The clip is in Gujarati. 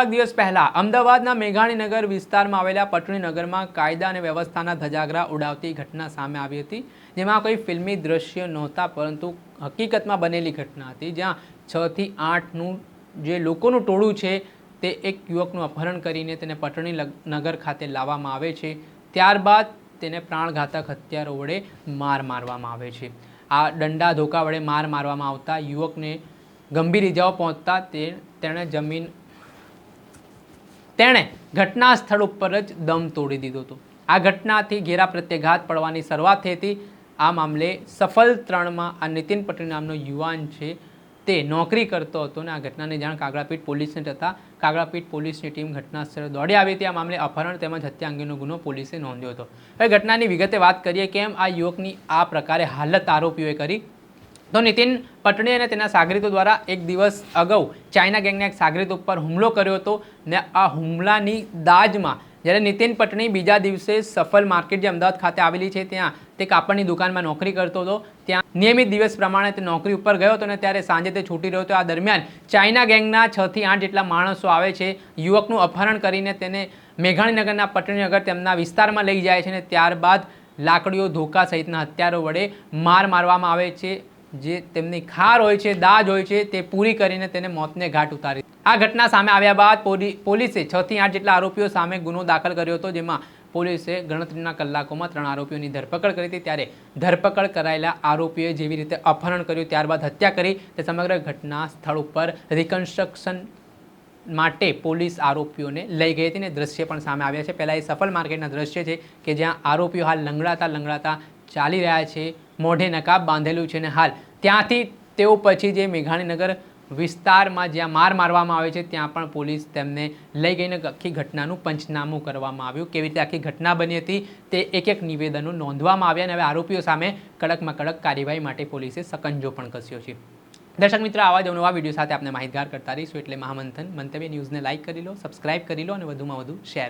થોડાક દિવસ પહેલા અમદાવાદના મેઘાણીનગર વિસ્તારમાં આવેલા પટણી નગરમાં કાયદા અને વ્યવસ્થાના ધજાગરા ઉડાવતી ઘટના સામે આવી હતી, જેમાં કોઈ ફિલ્મી દ્રશ્ય નહોતા, પરંતુ હકીકતમાં બનેલી ઘટના હતી, જ્યાં છ થી આઠનું જે લોકોનું ટોળું છે, તે એક યુવકનું અપહરણ કરીને તેને પટણી નગર ખાતે લાવવામાં આવે છે. ત્યારબાદ તેને પ્રાણઘાતક હથિયારો વડે માર મારવામાં આવે છે. આ દંડા ધોકા વડે માર મારવામાં આવતા યુવકને ગંભીર ઇજાઓ પહોંચતા તે, તેણે જમીન તેણે ઘટના સ્થળ ઉપર જ દમ તોડી દીધો હતો. આ ઘટનાથી ઘેરા પ્રત્યાઘાત પડવાની શરૂઆત થઈ હતી. આ મામલે સફલ ત્રણમાં આ નીતિન પટેલ નામનો યુવાન છે તે નોકરી કરતો હતો અને આ ઘટનાની જાણ કાગડાપીઠ પોલીસને થતાં કાગડાપીઠ પોલીસની ટીમ ઘટના સ્થળે દોડી આવી હતી. આ મામલે અપહરણ તેમજ હત્યા અંગેનો ગુનો પોલીસે નોંધ્યો હતો. હવે ઘટનાની વિગતે વાત કરીએ, કેમ આ યુવકની આ પ્રકારે હાલત આરોપીઓએ કરી? તો નીતિન પટણી અને તેના સાગરીતો દ્વારા એક દિવસ અગાઉ ચાઇના ગેંગના એક સાગરીત ઉપર હુમલો કર્યો હતો ને આ હુમલાની દાજમાં જ્યારે નીતિન પટણી બીજા દિવસે સફલ માર્કેટ જે અમદાવાદ ખાતે આવેલી છે, ત્યાં તે કાપડની દુકાનમાં નોકરી કરતો હતો. ત્યાં નિયમિત દિવસ પ્રમાણે તે નોકરી ઉપર ગયો હતો અને ત્યારે સાંજે તે છૂટી રહ્યો હતો. આ દરમિયાન ચાઇના ગેંગના છ થી આઠ જેટલા માણસો આવે છે, યુવકનું અપહરણ કરીને તેને મેઘાણીનગરના પટણીનગર તેમના વિસ્તારમાં લઈ જાય છે અને ત્યારબાદ લાકડીઓ ધોકા સહિતના હથિયારો વડે માર મારવામાં આવે છે. જે તેમની ખાર હોય છે, દાજ હોય છે, તે પૂરી કરીને તેને મોતને ઘાટ ઉતારી. આ ઘટના સામે આવ્યા બાદ પોલીસે છ થી આઠ જેટલા આરોપીઓ સામે ગુનો દાખલ કર્યો હતો, જેમાં પોલીસે ગણતરીના કલાકોમાં ત્રણ આરોપીઓની ધરપકડ કરી હતી. ત્યારે ધરપકડ કરાયેલા આરોપીઓએ જેવી રીતે અપહરણ કર્યું, ત્યારબાદ હત્યા કરી. તે સમગ્ર ઘટના સ્થળ ઉપર રિકન્સ્ટ્રક્શન માટે પોલીસ આરોપીઓને લઈ ગઈ હતી. ને દ્રશ્ય પણ સામે આવ્યા છે. પહેલાં એ સફલ માર્કેટના દ્રશ્ય છે કે જ્યાં આરોપીઓ હાલ લંગડાતા લંગડાતા ચાલી રહ્યા છે, મોઢે નકાબ બાંધેલું છે ને હાલ. ત્યાંથી તેઓ પછી જે મેઘાણીનગર વિસ્તારમાં જ્યાં માર મારવામાં આવે છે, ત્યાં પણ પોલીસ તેમને લઈ ગઈને આખી ઘટનાનું પંચનામું કરવામાં આવ્યું. કેવી રીતે આખી ઘટના બની હતી, તે એક એક નિવેદનો નોંધવામાં આવ્યા અને હવે આરોપીઓ સામે કડકમાં કડક કાર્યવાહી માટે પોલીસે સકંજો પણ કસ્યો છે. દર્શક મિત્રો, આવા જ નવા વીડિયો સાથે આપણે માહિતગાર કરતા રહીશું. એટલે મહામંથન મંતવ્ય ન્યૂઝને લાઇક કરી લો, સબસ્ક્રાઇબ કરી લો અને વધુમાં વધુ શેર